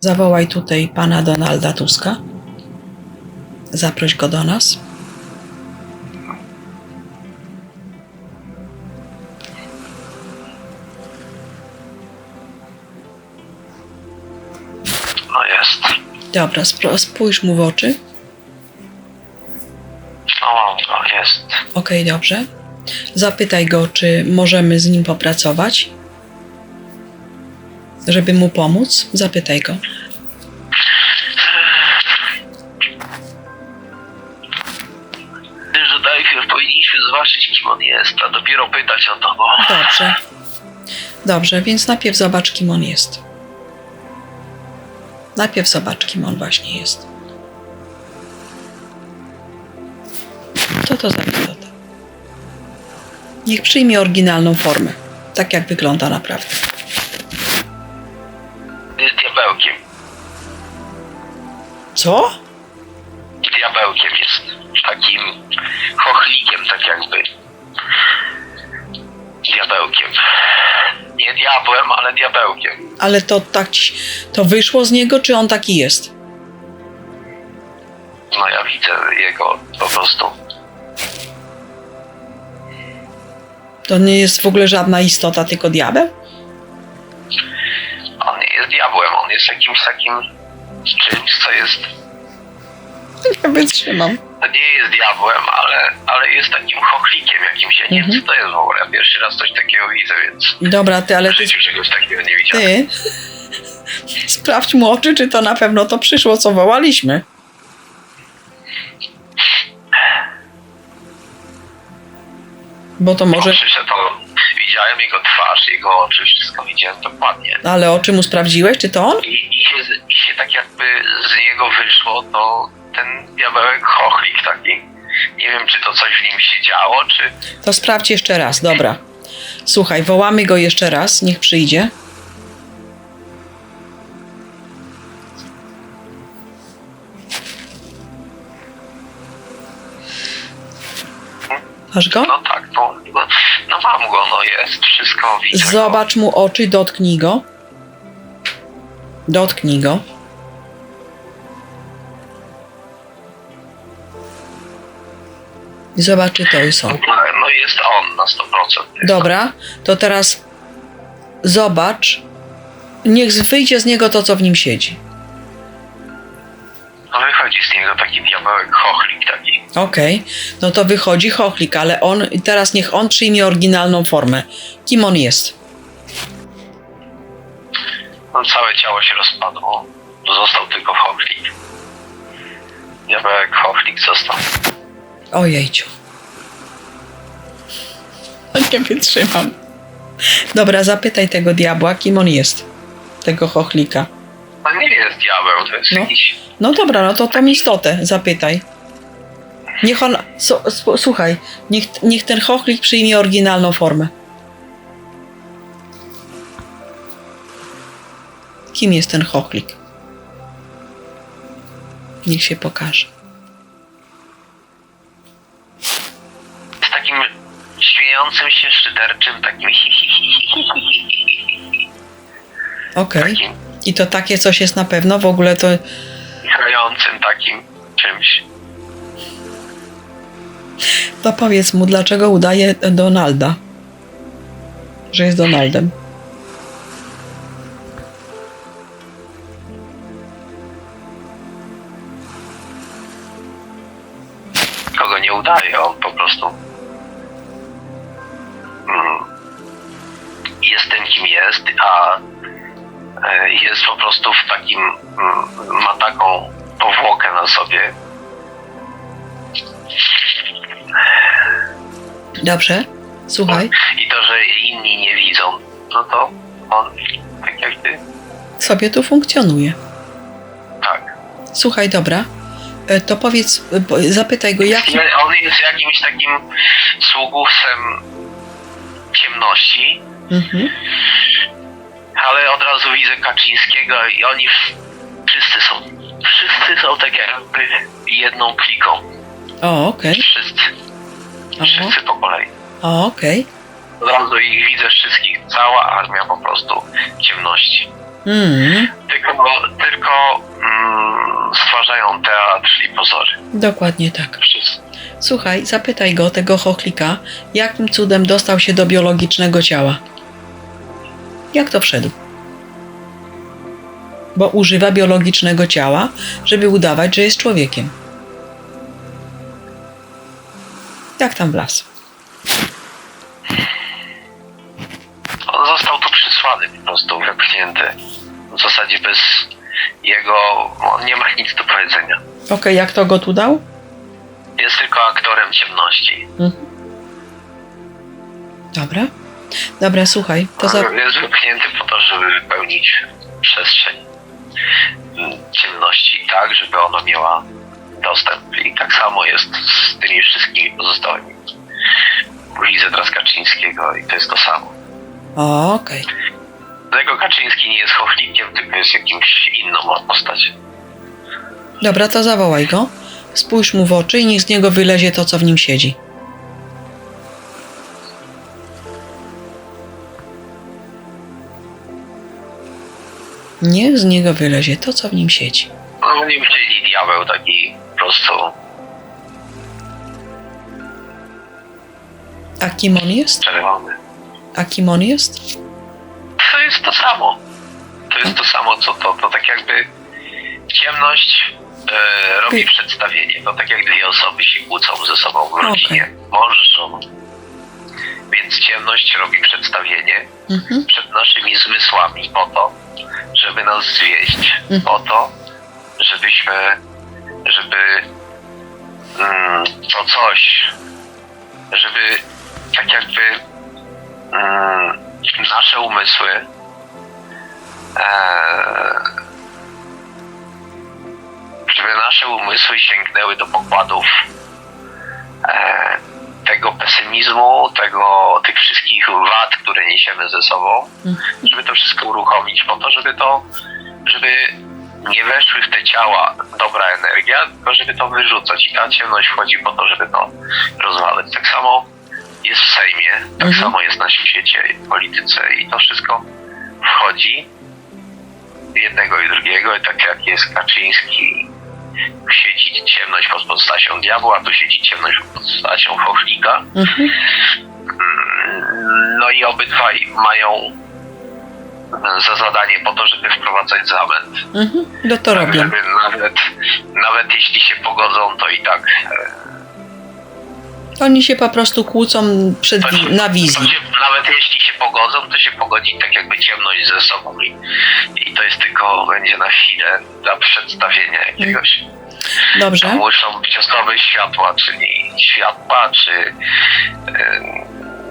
Zawołaj tutaj pana Donalda Tuska. Zaproś go do nas. No jest. Dobra, spro- spójrz mu w oczy. No go, jest. Okej, dobrze. Zapytaj go, czy możemy z nim popracować. Żeby mu pomóc. Zapytaj go. Że najpierw powinniśmy zobaczyć, kim on jest, a dopiero pytać o to, bo... Dobrze. Dobrze, więc najpierw zobacz, kim on jest. Najpierw zobacz, kim on właśnie jest. Co to za istota? Niech przyjmie oryginalną formę. Tak jak wygląda naprawdę. Co? Diabełkiem jest. Takim chochlikiem, tak jakby. Diabełkiem. Nie diabłem, ale diabełkiem. Ale to tak ci, to wyszło z niego, czy on taki jest? No ja widzę jego po prostu. To nie jest w ogóle żadna istota, tylko diabeł? On nie jest diabłem, on jest jakimś takim czymś, co jest... Nie wytrzymam. To nie jest diabłem, ale, ale jest takim chochlikiem jakimś. Ja nie Mhm. wiem, co to jest w ogóle. Ja pierwszy raz coś takiego widzę, więc Dobra, ty, ale w ty, życiu czegoś takiego nie widziałem. ty sprawdź mu oczy, czy to na pewno to przyszło, co wołaliśmy. Bo to może... Przyszedł, widziałem jego twarz, jego oczy, wszystko widziałem dokładnie. Ale oczy mu sprawdziłeś, czy to on? I, i, się, I się tak jakby z niego wyszło, to ten diabełek chochlik taki. Nie wiem, czy to coś w nim się działo, czy... To sprawdź jeszcze raz, dobra. Słuchaj, wołamy go jeszcze raz, niech przyjdzie. Masz go? No tak, no, no, mam go, no jest, wszystko widzę. Zobacz mu oczy, dotknij go. Dotknij go. I Zobacz, czy to jest on. No, no jest on na 100%. Dobra, to teraz zobacz. Niech wyjdzie z niego to, co w nim siedzi. Wychodzi z niego taki diabełek chochlik taki. Okej, no to wychodzi chochlik, ale on, i teraz niech on przyjmie oryginalną formę. Kim on jest? No całe ciało się rozpadło. Został tylko chochlik. Diabełek chochlik został. Ojejciu. Nie wytrzymam. Dobra, zapytaj tego diabła, kim on jest. Tego chochlika. To nie jest diabeł, to jest No. jakiś... No dobra, no to tą istotę zapytaj. Niech on, su, słuchaj, niech, niech ten chochlik przyjmie oryginalną formę. Kim jest ten chochlik? Niech się pokaże. z takim śmiejącym się szyderczym, takim hi, hi, hi, hi, hi, hi, Okej. takim I to takie coś jest na pewno, w ogóle to... grającym takim czymś. To powiedz mu, dlaczego udaje Donalda. Że jest Donaldem. Kogo nie udaje, on po prostu mm, jest tym, kim jest, a jest po prostu w takim, mm, ma taką powłokę na sobie. Dobrze? Słuchaj, I to, że inni nie widzą, no to on, tak jak ty, sobie tu funkcjonuje. tak. Słuchaj, dobra. E, To powiedz, e, zapytaj go, jaki... On jest jakimś takim sługusem ciemności, Mhm. Ale od razu widzę Kaczyńskiego i oni wszyscy są, wszyscy są tak jakby jedną kliką. O, okej. Wszyscy, O, wszyscy po kolei. o, okej. Od razu ich widzę wszystkich, cała armia po prostu ciemności. Mm, Tylko, tylko mm, stwarzają teatr i pozory. dokładnie tak. Wszystko. Słuchaj, zapytaj go, tego chochlika, jakim cudem dostał się do biologicznego ciała. Jak to wszedł? Bo używa biologicznego ciała, żeby udawać, że jest człowiekiem. Jak tam wlazł? On został tu przysłany po prostu, wepchnięty. W zasadzie bez jego... On nie ma nic do powiedzenia. Okej, jak to go tu dał? Jest tylko aktorem ciemności. Mhm. Dobra. Dobra, słuchaj, to za... Jest wypchnięty po to, żeby wypełnić przestrzeń ciemności tak, żeby ona miała dostęp. I tak samo jest z tymi wszystkimi pozostałymi. Widzę teraz Kaczyńskiego i to jest to samo. Okej. Dlatego Kaczyński nie jest chochlikiem, tylko jest jakimś inną postać. Dobra, to zawołaj go. Spójrz mu w oczy i niech z niego wylezie to, co w nim siedzi. Niech z niego wylezie to, co w nim siedzi. No w nim siedzi diabeł taki po prostu A kim on jest? czerwony. A kim on jest? To jest to samo. To jest to samo, co to, to tak jakby ciemność e, robi Ty- przedstawienie. To tak jak dwie osoby się kłócą ze sobą w rodzinie. Mąż z żoną. Więc ciemność robi przedstawienie Mhm. przed naszymi zmysłami po to, żeby nas zwieść. Mhm. Po to, żebyśmy, żeby mm, to coś, żeby tak jakby mm, nasze umysły e, żeby nasze umysły sięgnęły do pokładów e, tego pesymizmu, tego, tych wszystkich wad, które niesiemy ze sobą, żeby to wszystko uruchomić po to, żeby to, żeby nie weszły w te ciała dobra energia, tylko żeby to wyrzucać. I ta ciemność wchodzi po to, żeby to rozwalać. Tak samo jest w Sejmie, tak Mhm. samo jest na świecie, w polityce i to wszystko wchodzi jednego i drugiego. I tak jak jest Kaczyński, siedzi ciemność pod postacią diabła, tu siedzi ciemność pod postacią chochlika. Mhm. No i obydwaj mają za zadanie po to, żeby wprowadzać zamęt. Mhm. No to robią. żeby nawet, nawet jeśli się pogodzą, to i tak e, Oni się po prostu kłócą przed, wi- na wizji. się, nawet jeśli się pogodzą, to się pogodzi tak jakby ciemność ze sobą i, i to jest tylko będzie na chwilę dla przedstawienia jakiegoś. To Dobrze. muszą być osoby światła, czyli światła, czy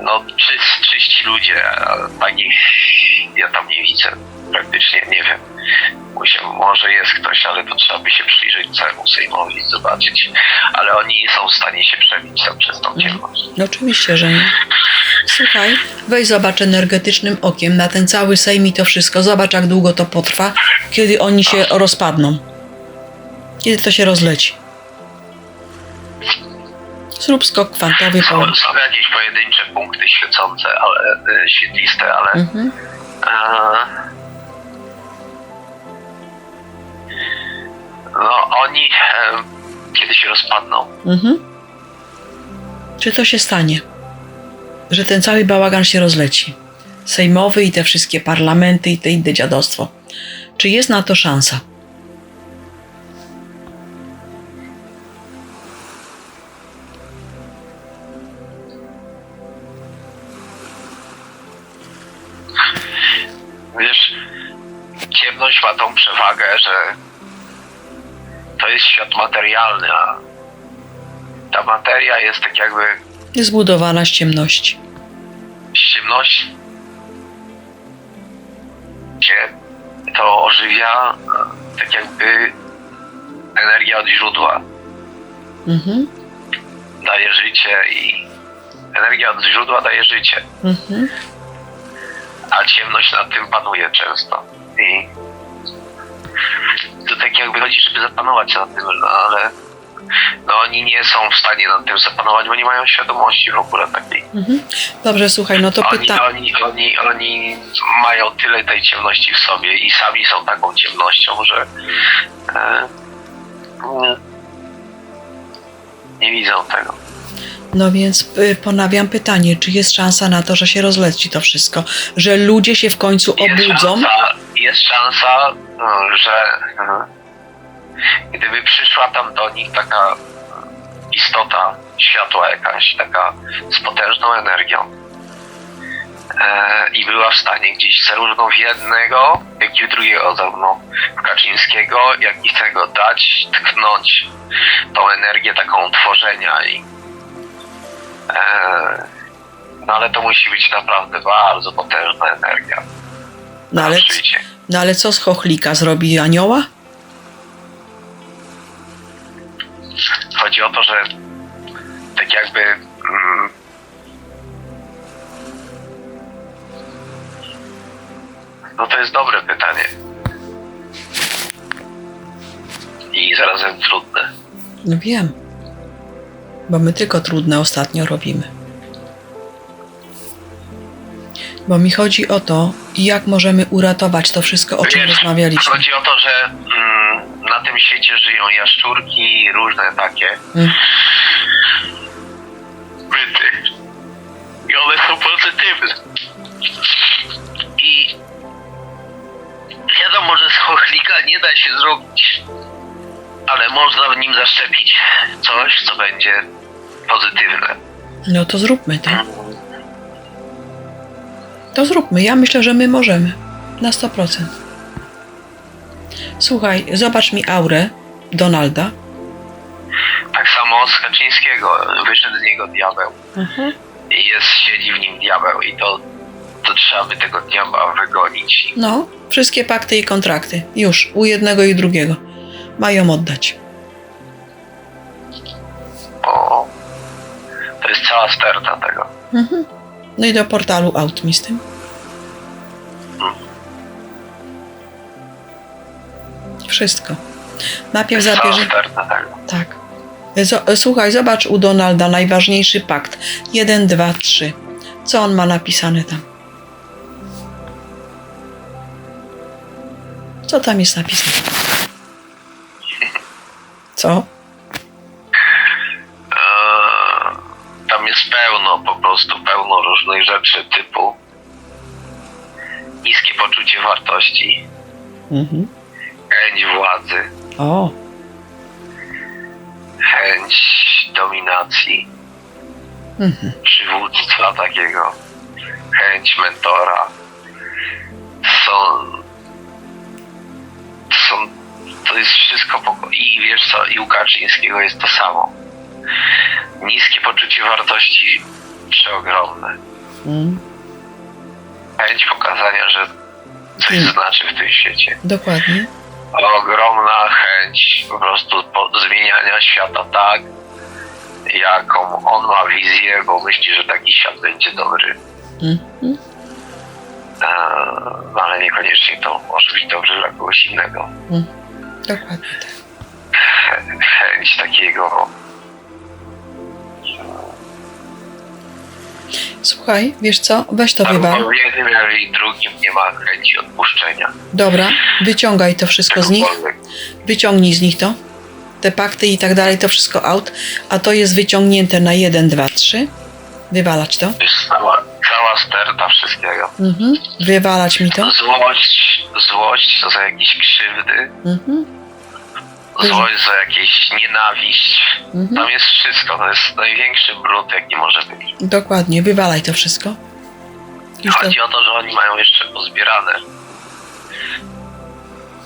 no czy, czyści ludzie, a takich ja tam nie widzę praktycznie, nie wiem. Musia, może jest ktoś, ale to trzeba by się przyjrzeć całemu Sejmowi i zobaczyć. Ale oni nie są w stanie się przebić tam przez tą ciemność. No oczywiście, że nie. Słuchaj, weź zobacz energetycznym okiem na ten cały Sejm i to wszystko. Zobacz, jak długo to potrwa, kiedy oni się rozpadną. Kiedy to się rozleci. Zrób skok kwantowy po... Są, są jakieś pojedyncze punkty świecące, ale e, świetliste, ale Mhm. e, no oni e, kiedy się rozpadną, Mhm. Czy to się stanie? Że ten cały bałagan się rozleci? Sejmowy i te wszystkie parlamenty i te inne dziadostwo. Czy jest na to szansa? Przewagę, że to jest świat materialny, a ta materia jest tak jakby Zbudowana z ciemności. ciemność. Cię to ożywia tak jakby energia od źródła. Mhm. Daje życie i energia od źródła daje życie, Mhm. a ciemność nad tym panuje często. I to tak jakby chodzi, żeby zapanować nad tym, no ale no oni nie są w stanie nad tym zapanować, bo nie mają świadomości w ogóle takiej. Mhm. Dobrze, słuchaj, no to pytam. oni, oni, oni mają tyle tej ciemności w sobie i sami są taką ciemnością, że e, nie, nie widzą tego. No więc y, ponawiam pytanie, czy jest szansa na to, że się rozleci to wszystko? Że ludzie się w końcu Jest obudzą? szansa, jest szansa no, że gdyby przyszła tam do nich taka istota światła jakaś, taka z potężną energią e, i była w stanie gdzieś zarówno w jednego, jak i w drugiego, zarówno w Kaczyńskiego, jak i tego dać, tknąć tą energię taką tworzenia i no ale to musi być naprawdę bardzo potężna energia. No ale, Przyjdzie. no ale co z chochlika? Zrobi anioła? Chodzi o to, że tak jakby. Mm, no to jest dobre pytanie. I zarazem trudne. No wiem. Bo my tylko trudne ostatnio robimy. Bo mi chodzi o to, jak możemy uratować to wszystko, o czym Wiesz, rozmawialiśmy. Chodzi o to, że mm, na tym świecie żyją jaszczurki, różne takie Mm. byty. I one są pozytywne. I wiadomo, że z chochlika nie da się zrobić, ale można w nim zaszczepić coś, co będzie pozytywne. No to zróbmy to. To zróbmy. Ja myślę, że my możemy. Na 100%. Słuchaj, zobacz mi aurę Donalda. Tak samo z Kaczyńskiego. Wyszedł z niego diabeł. I jest, siedzi w nim diabeł i to, to trzeba by tego diabła wygonić. No, wszystkie pakty i kontrakty. Już, u jednego i drugiego. Mają oddać. Cała sterta tego. Mhm. No i do portalu aut mi z tym. Wszystko. Najpierw zabierze. tego. Tak. Z- słuchaj, zobacz u Donalda najważniejszy pakt. 1, 2, 3. Co on ma napisane tam? Co tam jest napisane? Co? Eee, tam jest pełno, po prostu pełno różnych rzeczy typu niskie poczucie wartości, Mhm. chęć władzy, O, chęć dominacji, mhm. przywództwa takiego, chęć mentora. Są, są, to jest wszystko poko- i wiesz co, i u Kaczyńskiego jest to samo. Niskie poczucie wartości przeogromne. Mm. Chęć pokazania, że coś Mm. znaczy w tym świecie. Dokładnie. Ogromna chęć po prostu zmieniania świata tak, jaką on ma wizję, bo myśli, że taki świat będzie dobry. Mhm. Eee, no ale niekoniecznie to może być dobrze dla kogoś innego. Dokładnie tak. Chę- Chęć takiego. Słuchaj, wiesz co? Weź to wywal. W jednym, jak i drugim nie ma chęci odpuszczenia. Dobra, wyciągaj to wszystko z nich. Wyciągnij z nich to. Te pakty i tak dalej, to wszystko out. A to jest wyciągnięte na 1, 2, 3. Wywalać to. Jest cała, cała sterta wszystkiego. Mhm. Wywalać mi to. Złość, złość za jakieś krzywdy, Mhm. Złość za jakieś nienawiść. Mhm. Tam jest wszystko. To jest największy brud, jaki może być. Dokładnie, wywalaj to wszystko. Już to. Chodzi o to, że oni mają jeszcze pozbierane.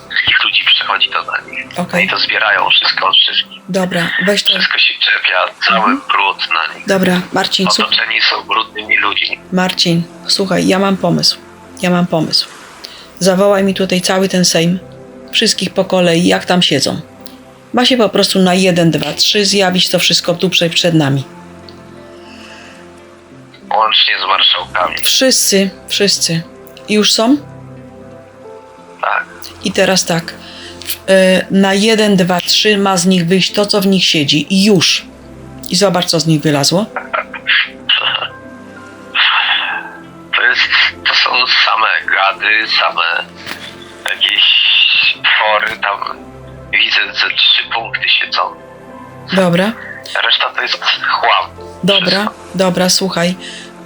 Wszystkich ludzi przechodzi to na nich. Okej. I to zbierają wszystko od wszystkich. Dobra, weź to. Wszystko się czepia, cały Mhm. brud na nich. Dobra, Marcin. Otoczeni są brudnymi ludźmi. Marcin, słuchaj, ja mam pomysł. Ja mam pomysł. Zawołaj mi tutaj cały ten Sejm, wszystkich po kolei, jak tam siedzą. Ma się po prostu na 1, 2, 3 zjawić to wszystko tu przed nami. Łącznie z marszałkami. Wszyscy, wszyscy. Już są? Tak. I teraz tak. e, na 1, 2, 3 ma z nich wyjść to, co w nich siedzi. I już. I zobacz, co z nich wylazło. To jest, to są same gady, same jakieś twory tam. Widzę, że trzy punkty siedzą. Dobra. Reszta to jest chłam. Dobra, Wszystko. dobra, słuchaj.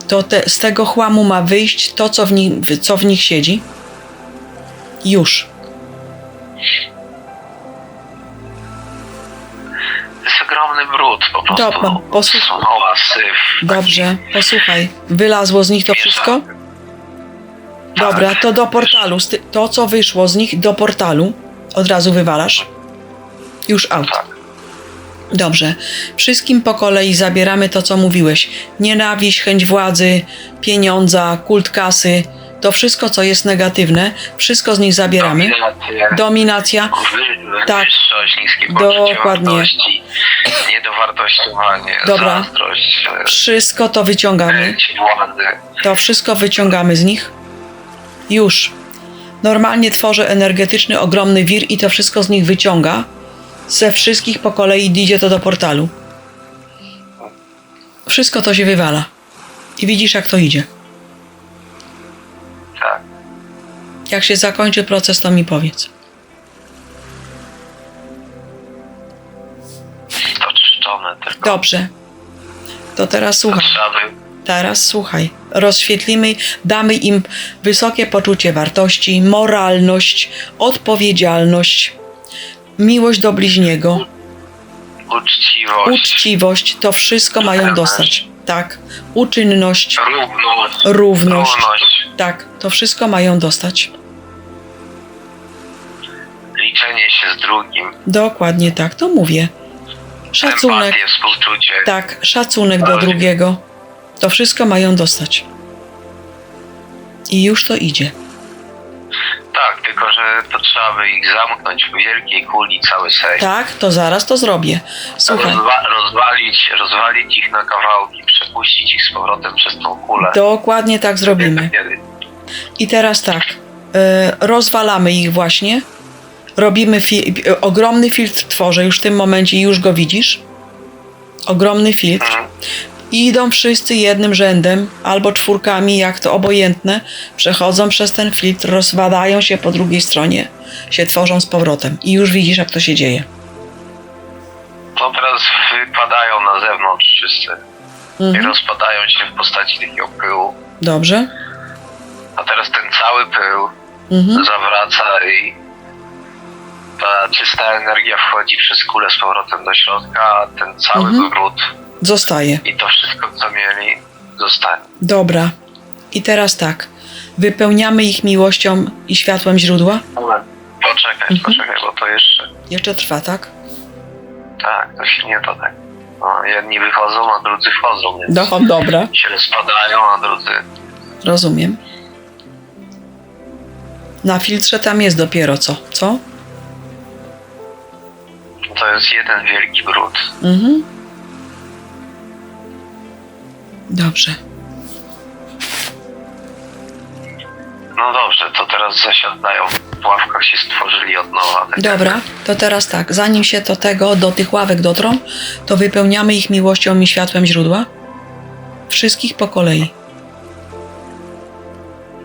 To te, z tego chłamu ma wyjść to, co w, nich, co w nich siedzi. Już. To jest ogromny brud po prostu. Dobra, posłuch- Smoła, syf. Dobrze, posłuchaj. Wylazło z nich to wszystko? Dobra, to do portalu. To, co wyszło z nich, do portalu. Od razu wywalasz. Już out. Dobrze. Wszystkim po kolei zabieramy to, co mówiłeś. Nienawiść, chęć władzy, pieniądza, kult kasy. To wszystko, co jest negatywne, wszystko z nich zabieramy. Dominację, Dominacja. wy- Tak. wyższość, niskie Dokładnie. wartości, niedowartościowanie, Dobra. zazdrość, e, Wszystko to wyciągamy. władzy. To wszystko wyciągamy z nich. Już. Normalnie tworzę energetyczny, ogromny wir i to wszystko z nich wyciąga. Ze wszystkich po kolei idzie to do portalu. Wszystko to się wywala. I widzisz, jak to idzie. Tak. Jak się zakończy proces, to mi powiedz. To czyszczone tylko. Dobrze. To teraz słuchaj. Teraz słuchaj. Rozświetlimy, damy im wysokie poczucie wartości, moralność, odpowiedzialność, miłość do bliźniego, Uczciwość. uczciwość. To wszystko mają dostać. Tak. Uczynność, Równość. równość. Równość. Tak. To wszystko mają dostać. Liczenie się z drugim. Dokładnie tak. To mówię. Szacunek. Empatię, współczucie. Tak. Szacunek do drugiego. To wszystko mają dostać. I już to idzie. Tylko że to trzeba by ich zamknąć w wielkiej kuli cały sejm. Tak, to zaraz to zrobię. Słuchaj. Rozwa- rozwalić, rozwalić ich na kawałki, przepuścić ich z powrotem przez tą kulę. Dokładnie tak zrobimy. I teraz tak, e, rozwalamy ich właśnie. Robimy fi- e, ogromny filtr tworzę już w tym momencie już go widzisz. Ogromny filtr. Mhm. I idą wszyscy jednym rzędem, albo czwórkami, jak to obojętne, przechodzą przez ten filtr, rozwadają się po drugiej stronie, się tworzą z powrotem. I już widzisz, jak to się dzieje. To teraz wypadają na zewnątrz wszyscy i Mhm. rozpadają się w postaci takiego pyłu. Dobrze? A teraz ten cały pył Mhm. zawraca i ta czysta energia wchodzi przez kulę z powrotem do środka, a ten cały Mhm. brud Zostaje. i to wszystko, co mieli, zostanie. Dobra. I teraz tak. Wypełniamy ich miłością i światłem źródła. Poczekaj, Mhm. poczekaj, bo to jeszcze, Jeszcze trwa, tak? tak, to się nie to tak. No, jedni wychodzą, a drudzy wchodzą, więc No, dobra. się rozpadają, a drudzy Rozumiem. Na filtrze tam jest dopiero co? Co? To jest jeden wielki brud. Mhm. Dobrze. No dobrze, to teraz zasiadają w ławkach, się stworzyli od nowa. Tak Dobra, to teraz tak. Zanim się do tego, do tych ławek dotrą, to wypełniamy ich miłością i światłem źródła. Wszystkich po kolei.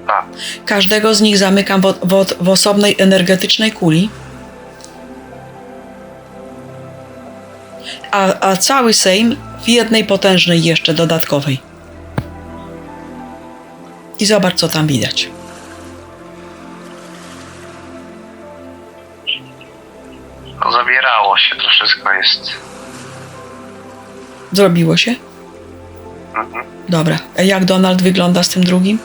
Tak. Każdego z nich zamykam w, w, w osobnej energetycznej kuli. A, a cały Sejm w jednej potężnej jeszcze dodatkowej. I zobacz, co tam widać. No, zabierało się, to wszystko jest. Zrobiło się? Mhm. Dobra. A jak Donald wygląda z tym drugim?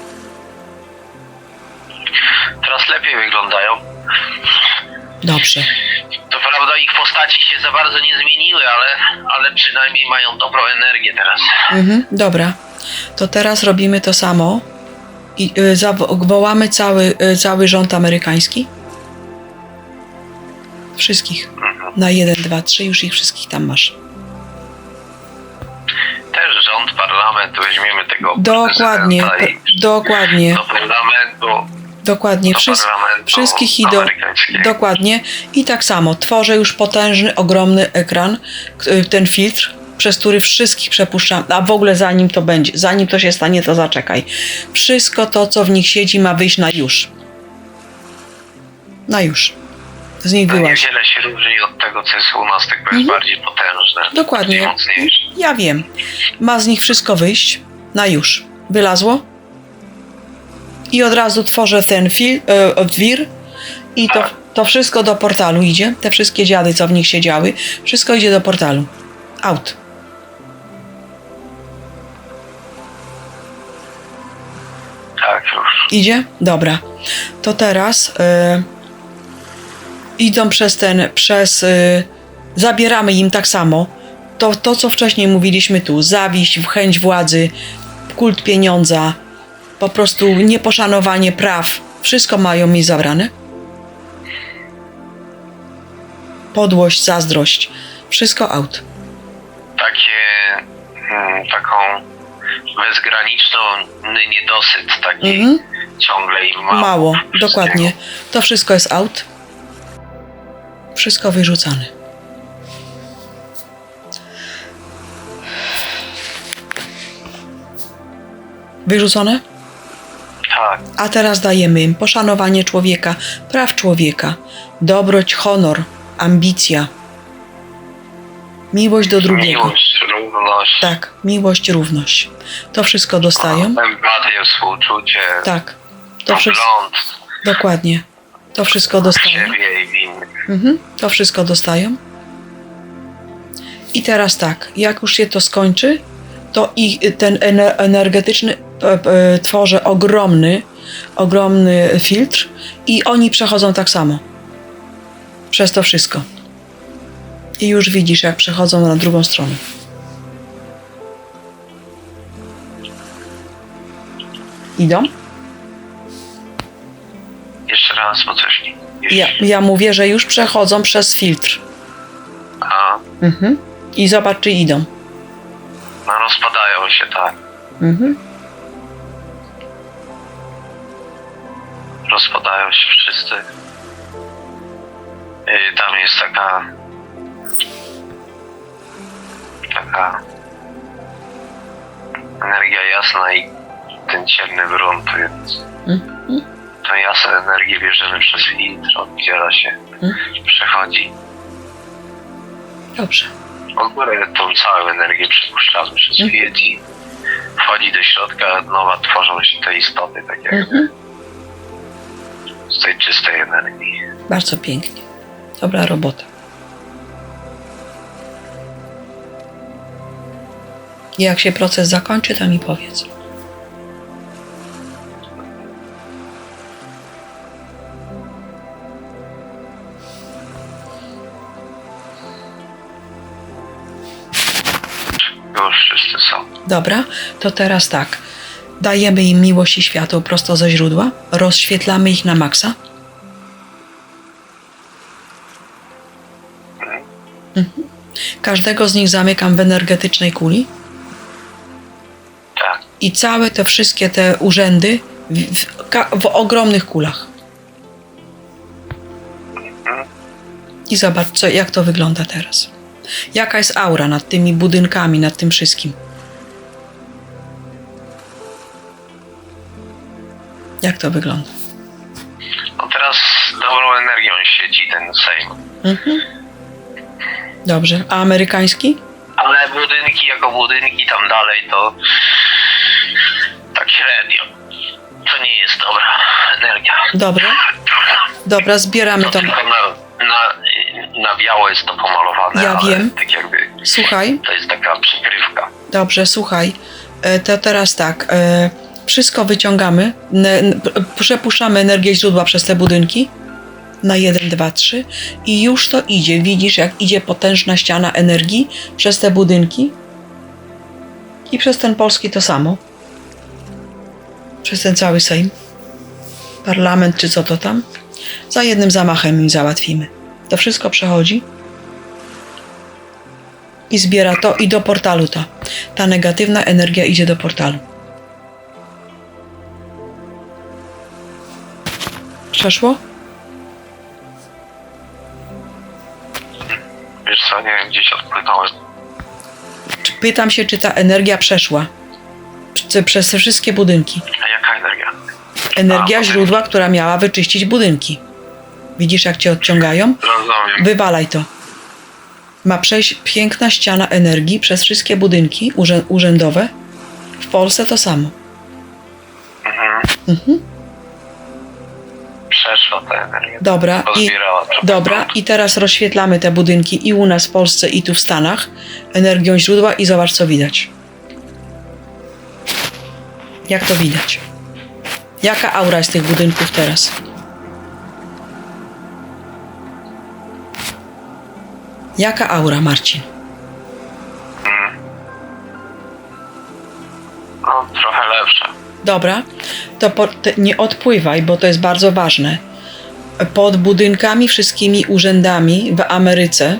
Teraz lepiej wyglądają. Dobrze. To prawda, ich postaci się za bardzo nie zmieniły, ale, ale przynajmniej mają dobrą energię teraz. Mhm, dobra. To teraz robimy to samo i y, zawo- wołamy cały, y, cały rząd amerykański. Wszystkich. Mhm. Na jeden, dwa, trzy, już ich wszystkich tam masz. Też rząd, parlament, weźmiemy tego Dokładnie, i dokładnie. do parlamentu Dokładnie. do Wszys- parlamentu wszystkich i do. Dokładnie. I tak samo tworzę już potężny, ogromny ekran, y, ten filtr, przez który wszystkich przepuszczam. A w ogóle zanim to będzie, zanim to się stanie, to zaczekaj. Wszystko to, co w nich siedzi, ma wyjść na już. Na już. Z nich wyłazi. niewiele się różni od tego, co jest u nas, tylko jest Mhm. bardziej potężne. Dokładnie. Ja wiem. Ma z nich wszystko wyjść na już. Wylazło. I od razu tworzę ten fil, e, wir i to, to wszystko do portalu idzie. Te wszystkie dziady, co w nich siedziały, wszystko idzie do portalu. Out. Tak, już. Idzie? Dobra. To teraz e, idą przez ten, przez. E, zabieramy im tak samo. To, to, co wcześniej mówiliśmy tu, zawiść, chęć władzy, kult pieniądza, po prostu nieposzanowanie praw, wszystko mają mi zabrane. Podłość, zazdrość, wszystko out. Takie, mm, taką bezgraniczną niedosyt taki Mhm. ciągle im mało. Mało, wszystkiego. dokładnie. To wszystko jest out. Wszystko wyrzucane. Wyrzucone? Tak, A teraz dajemy im poszanowanie człowieka, praw człowieka, dobroć, honor, ambicja, miłość do drugiego. miłość, równość, Tak, miłość, równość. To wszystko dostają. empatię, współczucie, Tak, to wszystko. Dokładnie. To wszystko dostają. Mhm, to wszystko dostają. I teraz tak, jak już się to skończy, to ich, ten ener- energetyczny tworzę ogromny, ogromny filtr i oni przechodzą tak samo. Przez to wszystko. I już widzisz, jak przechodzą na drugą stronę. Idą? Jeszcze raz, bo coś nie... Ja, ja mówię, że już przechodzą przez filtr. A, Mhm. I zobacz, czy idą. No rozpadają się, tak. Mhm. Rozpadają się wszyscy. Yy, tam jest taka... Taka... Energia jasna i ten ciemny grunt, więc... Mhm. Tą jasną energię bierzemy przez filtr, oddziela się, Mhm. przechodzi. Dobrze. W ogóle tą całą energię przepuszczamy przez Mhm. filtr i wchodzi do środka, od nowa tworzą się te istoty, tak jak Mhm. z tej czystej energii. Bardzo pięknie. Dobra robota. Jak się proces zakończy, to mi powiedz. Już wszyscy są. Dobra, to teraz tak. Dajemy im miłość i światło prosto ze źródła, rozświetlamy ich na maksa. Mhm. Każdego z nich zamykam w energetycznej kuli Tak. i całe te wszystkie te urzędy w, w, w ogromnych kulach. I zobacz, co, jak to wygląda teraz. Jaka jest aura nad tymi budynkami, nad tym wszystkim. Jak to wygląda? No teraz dobrą energią siedzi ten Sejm. Mhm. Dobrze. A amerykański? Ale budynki jako budynki tam dalej to tak średnio. To nie jest dobra energia. Dobra. Dobra, zbieramy To tylko na, na biało jest to pomalowane, Ja ale wiem. tak jakby Słuchaj. to jest taka przykrywka. Dobrze, słuchaj. E, To teraz tak. e, Wszystko wyciągamy. Przepuszczamy energię źródła przez te budynki. Na 1, 2, 3. I już to idzie. Widzisz, jak idzie potężna ściana energii przez te budynki. I przez ten polski to samo. Przez ten cały Sejm. Parlament, czy co to tam. Za jednym zamachem im załatwimy. To wszystko przechodzi i zbiera to i do portalu ta. Ta negatywna energia idzie do portalu. przeszło? Wiesz co, nie wiem, gdzieś odpłynąłem. Pytam się, czy ta energia przeszła przez te wszystkie budynki. A jaka energia? Energia A, źródła, która miała wyczyścić budynki. Widzisz, jak cię odciągają? Rozumiem. Wywalaj to. Ma przejść piękna ściana energii przez wszystkie budynki urzę- urzędowe. W Polsce to samo. Mhm. Mhm. Przeszła ta energia. Dobra, i, dobra, i teraz rozświetlamy te budynki i u nas w Polsce, i tu w Stanach energią źródła i zobacz, co widać. Jak to widać? Jaka aura jest tych budynków teraz? Jaka aura, Marcin? No, trochę lepsza. Dobra, to po, te, nie odpływaj, bo to jest bardzo ważne. Pod budynkami, wszystkimi urzędami w Ameryce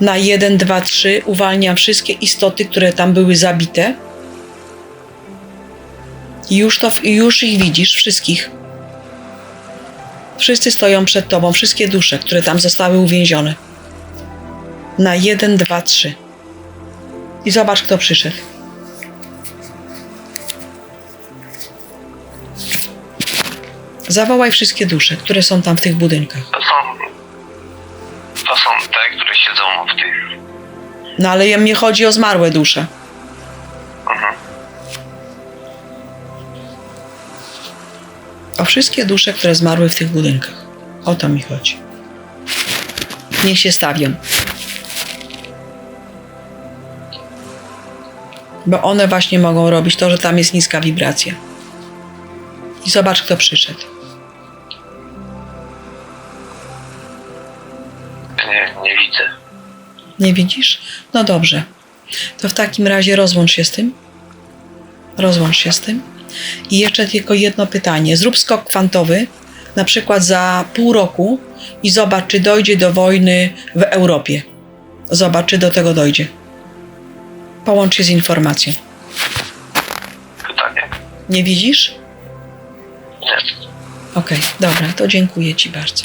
na 1, 2, 3 uwalniam wszystkie istoty, które tam były zabite. I Już, to, już ich widzisz, wszystkich. Wszyscy stoją przed tobą, wszystkie dusze, które tam zostały uwięzione. Na 1, 2, 3. I zobacz, kto przyszedł. Zawołaj wszystkie dusze, które są tam w tych budynkach. To są... To są te, które siedzą w tych... No ale ja- mnie chodzi o zmarłe dusze. Mhm. O wszystkie dusze, które zmarły w tych budynkach. O to mi chodzi. Niech się stawią. Bo one właśnie mogą robić to, że tam jest niska wibracja. I zobacz, kto przyszedł. Nie, nie widzę. Nie widzisz? No dobrze. To w takim razie rozłącz się z tym. Rozłącz się z tym. I jeszcze tylko jedno pytanie. Zrób skok kwantowy, na przykład za pół roku i zobacz, czy dojdzie do wojny w Europie. Zobacz, czy do tego dojdzie. Połącz się z informacją. Pytanie? Nie widzisz? Nie. Okej, dobra, to dziękuję Ci bardzo.